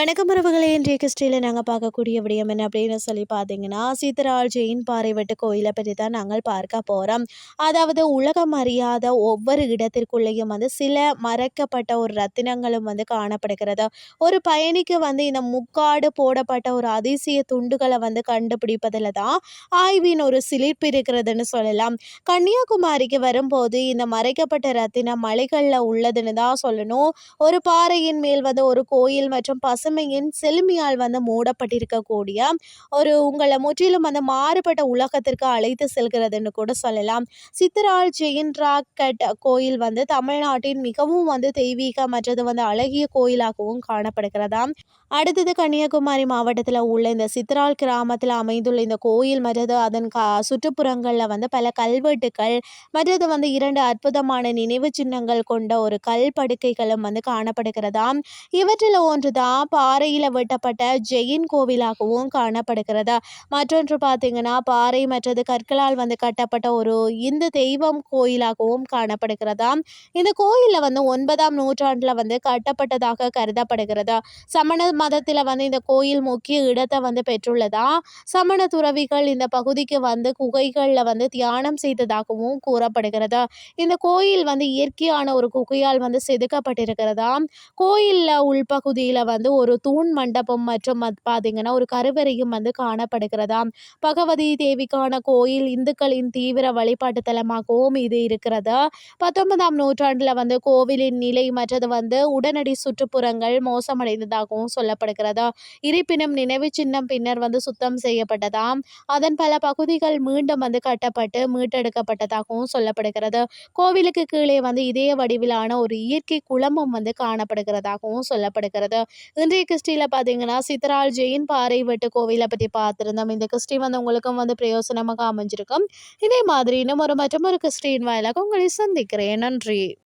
வணக்கம் உறவுகளே. இன்றைய கிறிஸ்டியில் நாங்கள் பார்க்கக்கூடிய விடயம் என்ன அப்படின்னு சொல்லி பார்த்தீங்கன்னா சீத்தரால் ஜெயின் பாறைவட்டு கோயிலை பற்றி தான் நாங்கள் பார்க்க போகிறோம் அதாவது உலகம் அறியாத ஒவ்வொரு இடத்திற்குள்ளேயும் வந்து சில மறைக்கப்பட்ட ஒரு ரத்தினங்களும் வந்து காணப்படுகிறது. ஒரு பயணிக்கு வந்து இந்த முக்காடு போடப்பட்ட ஒரு அதிசய துண்டுகளை வந்து கண்டுபிடிப்பதில் தான் ஆய்வின் ஒரு சிலிர்ப்பு இருக்கிறதுன்னு சொல்லலாம். கன்னியாகுமரிக்கு வரும்போது இந்த மறைக்கப்பட்ட ரத்தினம் மலைகளில் உள்ளதுன்னு தான் சொல்லணும். ஒரு பாறையின் மேல் வந்து ஒரு கோயில் மற்றும் பசு பசுமையின் செழுமையால் வந்து மூடப்பட்டிருக்கக்கூடிய ஒரு உங்களை முற்றிலும் வந்து மாறுபட்ட உலகத்திற்கு அழைத்து செல்கிறதுன்னு கூட சொல்லலாம். சித்தரால் ஜெயின்ராக்கட் கோயில் வந்து தமிழ்நாட்டின் மிகவும் வந்து தெய்வீக மற்றது வந்து அழகிய கோயிலாகவும் காணப்படுகிறதாம் அடுத்தது கன்னியாகுமரி மாவட்டத்தில் உள்ள இந்த சித்தரால் கிராமத்தில் அமைந்துள்ள இந்த கோயில் மற்றது அதன் க சுற்றுப்புறங்களில் வந்து பல கல்வெட்டுக்கள் மற்றது வந்து இரண்டு அற்புதமான நினைவு சின்னங்கள் கொண்ட ஒரு கல் படுக்கைகளும் வந்து காணப்படுகிறதாம். இவற்றில் ஒன்று தான் பாறையில் வெட்டப்பட்ட ஜெயின் கோவிலாகவும் காணப்படுகிறது? மற்றொன்று பார்த்தீங்கன்னா பாறை மற்றது கற்களால் வந்து கட்டப்பட்ட ஒரு இந்து தெய்வம் கோயிலாகவும் காணப்படுகிறதா? இந்த கோயிலில் வந்து ஒன்பதாம் நூற்றாண்டில் வந்து கட்டப்பட்டதாக கருதப்படுகிறது? சமண மதத்தில் வந்து இந்த கோயில் முக்கிய இடத்தை வந்து பெற்றுள்ளதா? சமண துறவிகள் இந்த பகுதிக்கு வந்து குகைகளில் வந்து தியானம் செய்ததாகவும் கூறப்படுகிறது? இந்த கோயில் வந்து இயற்கையான ஒரு குகையால் வந்து செதுக்கப்பட்டிருக்கிறதா? கோயிலில் உள்பகுதியில் வந்து ஒரு தூண் மண்டபம் மற்றும் பார்த்தீங்கன்னா ஒரு கருவறையும் வந்து காணப்படுகிறதா? பகவதி தேவிக்கான கோயில் இந்துக்களின் தீவிர வழிபாட்டு தலமாகவும் இது இருக்கிறது? பத்தொன்பதாம் நூற்றாண்டில் வந்து கோவிலின் நிலை மற்றது வந்து உடனடி சுற்றுப்புறங்கள் மோசமடைந்ததாகவும் சொல்லப்படுகிறது? இருப்பினும் நினைவு சின்னம் பின்னர் வந்து சுத்தம் செய்யப்பட்டதாம் அதன் பல பகுதிகள் மீண்டும் வந்து கட்டப்பட்டு மீட்டெடுக்கப்பட்டதாகவும் சொல்லப்படுகிறது. கோவிலுக்கு கீழே வந்து இதே வடிவிலான ஒரு இயற்கை குளமும் வந்து காணப்படுகிறதாகவும் சொல்லப்படுகிறது. இன்றைய கிறிஸ்டியில் பார்த்தீங்கன்னா சித்தரால் ஜெயின் பாறை வெட்டு கோவிலை பற்றி பார்த்துருந்தோம். இந்த கிறிஸ்டி வந்து உங்களுக்கும் வந்து பிரயோசனமாக அமைஞ்சிருக்கும். இதே மாதிரி இன்னும் ஒரு மற்றும் ஒரு கிறிஸ்டின் வாயிலாக உங்களை சந்திக்கிறேன். நன்றி.